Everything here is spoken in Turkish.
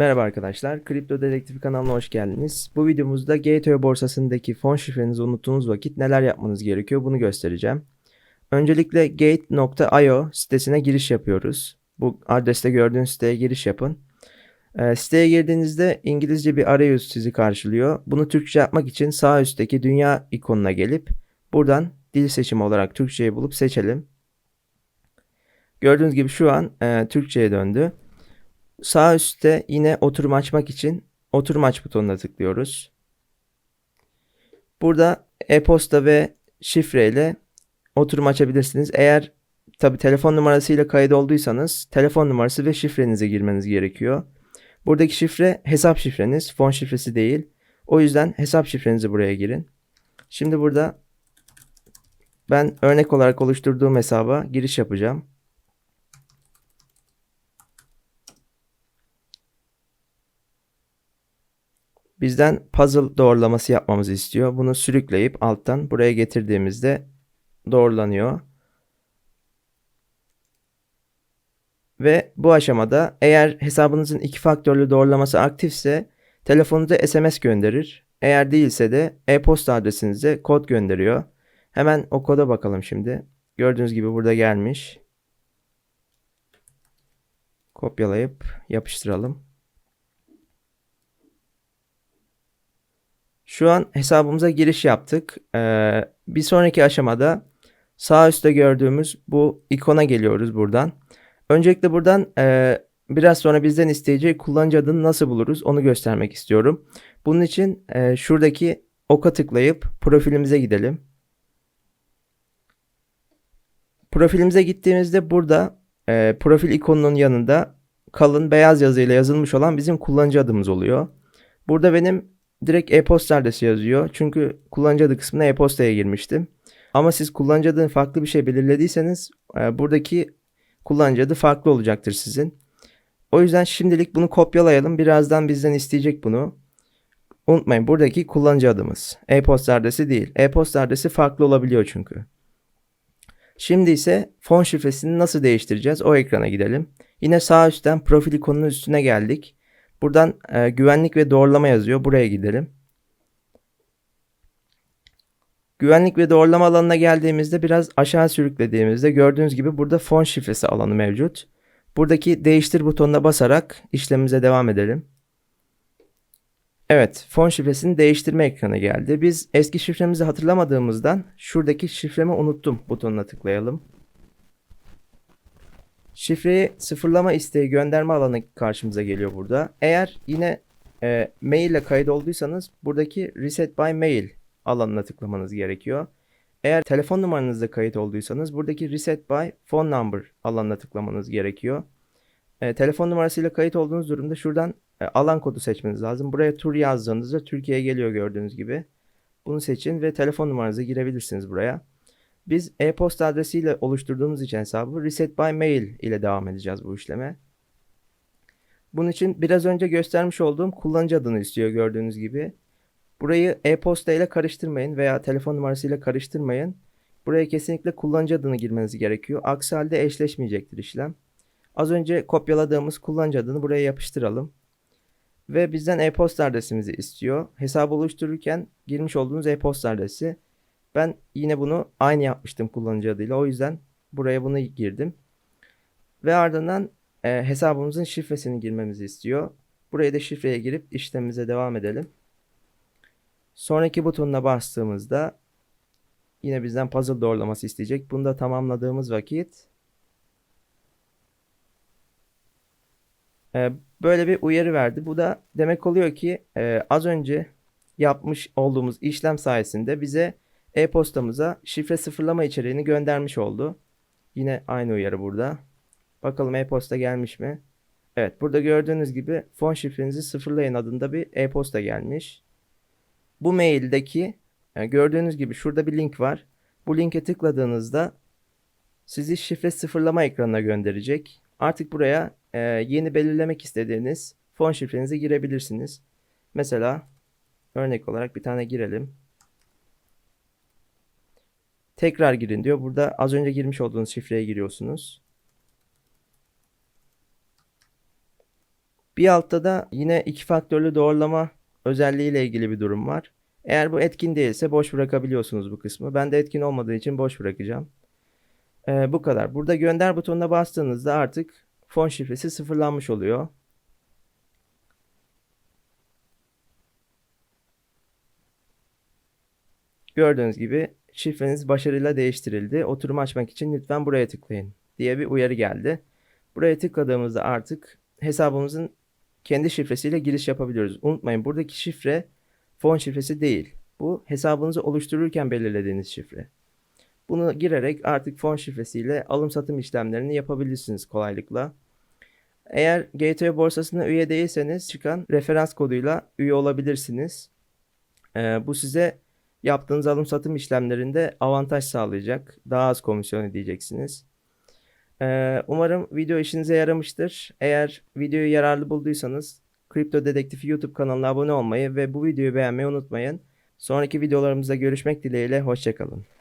Merhaba arkadaşlar, Kripto Dedektifi kanalına hoş geldiniz. Bu videomuzda Gateway borsasındaki fon şifrenizi unuttuğunuz vakit neler yapmanız gerekiyor bunu göstereceğim. Öncelikle gate.io sitesine giriş yapıyoruz. Bu adreste gördüğünüz siteye giriş yapın. Ee, siteye girdiğinizde İngilizce bir arayüz sizi karşılıyor. Bunu Türkçe yapmak için sağ üstteki dünya ikonuna gelip buradan dil seçimi olarak Türkçeyi bulup seçelim. Gördüğünüz gibi şu an e, Türkçe'ye döndü. Sağ üstte yine oturum açmak için oturum aç butonuna tıklıyoruz. Burada e-posta ve şifreyle oturum açabilirsiniz. Eğer tabi telefon numarasıyla kayıt olduysanız telefon numarası ve şifrenizi girmeniz gerekiyor. Buradaki şifre hesap şifreniz, fon şifresi değil. O yüzden hesap şifrenizi buraya girin. Şimdi burada ben örnek olarak oluşturduğum hesaba giriş yapacağım. Bizden puzzle doğrulaması yapmamızı istiyor. Bunu sürükleyip alttan buraya getirdiğimizde doğrulanıyor. Ve bu aşamada eğer hesabınızın iki faktörlü doğrulaması aktifse telefonunuza SMS gönderir. Eğer değilse de e-posta adresinize kod gönderiyor. Hemen o koda bakalım şimdi. Gördüğünüz gibi burada gelmiş. Kopyalayıp yapıştıralım. Şu an hesabımıza giriş yaptık. Ee, bir sonraki aşamada sağ üstte gördüğümüz bu ikona geliyoruz buradan. Öncelikle buradan e, biraz sonra bizden isteyeceği kullanıcı adını nasıl buluruz onu göstermek istiyorum. Bunun için e, şuradaki oka tıklayıp profilimize gidelim. Profilimize gittiğimizde burada e, profil ikonunun yanında kalın beyaz yazıyla yazılmış olan bizim kullanıcı adımız oluyor. Burada benim direkt e-posta adresi yazıyor. Çünkü kullanıcı adı kısmına e-postaya girmiştim. Ama siz kullanıcı adını farklı bir şey belirlediyseniz e, buradaki kullanıcı adı farklı olacaktır sizin. O yüzden şimdilik bunu kopyalayalım. Birazdan bizden isteyecek bunu. Unutmayın buradaki kullanıcı adımız. E-posta adresi değil. E-posta adresi farklı olabiliyor çünkü. Şimdi ise fon şifresini nasıl değiştireceğiz? O ekrana gidelim. Yine sağ üstten profil ikonunun üstüne geldik. Buradan e, güvenlik ve doğrulama yazıyor. Buraya gidelim. Güvenlik ve doğrulama alanına geldiğimizde biraz aşağı sürüklediğimizde gördüğünüz gibi burada fon şifresi alanı mevcut. Buradaki değiştir butonuna basarak işlemimize devam edelim. Evet, fon şifresini değiştirme ekranı geldi. Biz eski şifremizi hatırlamadığımızdan şuradaki şifremi unuttum butonuna tıklayalım. Şifreyi sıfırlama isteği gönderme alanı karşımıza geliyor burada. Eğer yine e, mail ile kayıt olduysanız buradaki reset by mail alanına tıklamanız gerekiyor. Eğer telefon numaranızda kayıt olduysanız buradaki reset by phone number alanına tıklamanız gerekiyor. E, telefon numarasıyla kayıt olduğunuz durumda şuradan e, alan kodu seçmeniz lazım. Buraya tur yazdığınızda Türkiye'ye geliyor gördüğünüz gibi. Bunu seçin ve telefon numaranızı girebilirsiniz buraya. Biz e-posta adresiyle oluşturduğumuz için hesabı reset by mail ile devam edeceğiz bu işleme. Bunun için biraz önce göstermiş olduğum kullanıcı adını istiyor gördüğünüz gibi. Burayı e-posta ile karıştırmayın veya telefon numarasıyla karıştırmayın. Buraya kesinlikle kullanıcı adını girmeniz gerekiyor. Aksi halde eşleşmeyecektir işlem. Az önce kopyaladığımız kullanıcı adını buraya yapıştıralım. Ve bizden e-posta adresimizi istiyor. Hesabı oluştururken girmiş olduğunuz e-posta adresi. Ben yine bunu aynı yapmıştım kullanıcı adıyla. O yüzden buraya bunu girdim. Ve ardından e, hesabımızın şifresini girmemizi istiyor. Buraya da şifreye girip işlemimize devam edelim. Sonraki butonuna bastığımızda yine bizden puzzle doğrulaması isteyecek. Bunu da tamamladığımız vakit e, böyle bir uyarı verdi. Bu da demek oluyor ki e, az önce yapmış olduğumuz işlem sayesinde bize e-postamıza şifre sıfırlama içeriğini göndermiş oldu. Yine aynı uyarı burada. Bakalım e-posta gelmiş mi? Evet burada gördüğünüz gibi fon şifrenizi sıfırlayın adında bir e-posta gelmiş. Bu maildeki yani gördüğünüz gibi şurada bir link var. Bu linke tıkladığınızda sizi şifre sıfırlama ekranına gönderecek. Artık buraya e, yeni belirlemek istediğiniz fon şifrenizi girebilirsiniz. Mesela örnek olarak bir tane girelim. Tekrar girin diyor. Burada az önce girmiş olduğunuz şifreye giriyorsunuz. Bir altta da yine iki faktörlü doğrulama özelliği ile ilgili bir durum var. Eğer bu etkin değilse boş bırakabiliyorsunuz bu kısmı. Ben de etkin olmadığı için boş bırakacağım. Ee, bu kadar. Burada gönder butonuna bastığınızda artık fon şifresi sıfırlanmış oluyor. Gördüğünüz gibi şifreniz başarıyla değiştirildi. Oturumu açmak için lütfen buraya tıklayın diye bir uyarı geldi. Buraya tıkladığımızda artık hesabımızın kendi şifresiyle giriş yapabiliyoruz. Unutmayın buradaki şifre fon şifresi değil. Bu hesabınızı oluştururken belirlediğiniz şifre. Bunu girerek artık fon şifresiyle alım satım işlemlerini yapabilirsiniz kolaylıkla. Eğer GTO borsasına üye değilseniz çıkan referans koduyla üye olabilirsiniz. Ee, bu size yaptığınız alım satım işlemlerinde avantaj sağlayacak. Daha az komisyon ödeyeceksiniz. Ee, umarım video işinize yaramıştır. Eğer videoyu yararlı bulduysanız Kripto Dedektifi YouTube kanalına abone olmayı ve bu videoyu beğenmeyi unutmayın. Sonraki videolarımızda görüşmek dileğiyle. Hoşçakalın.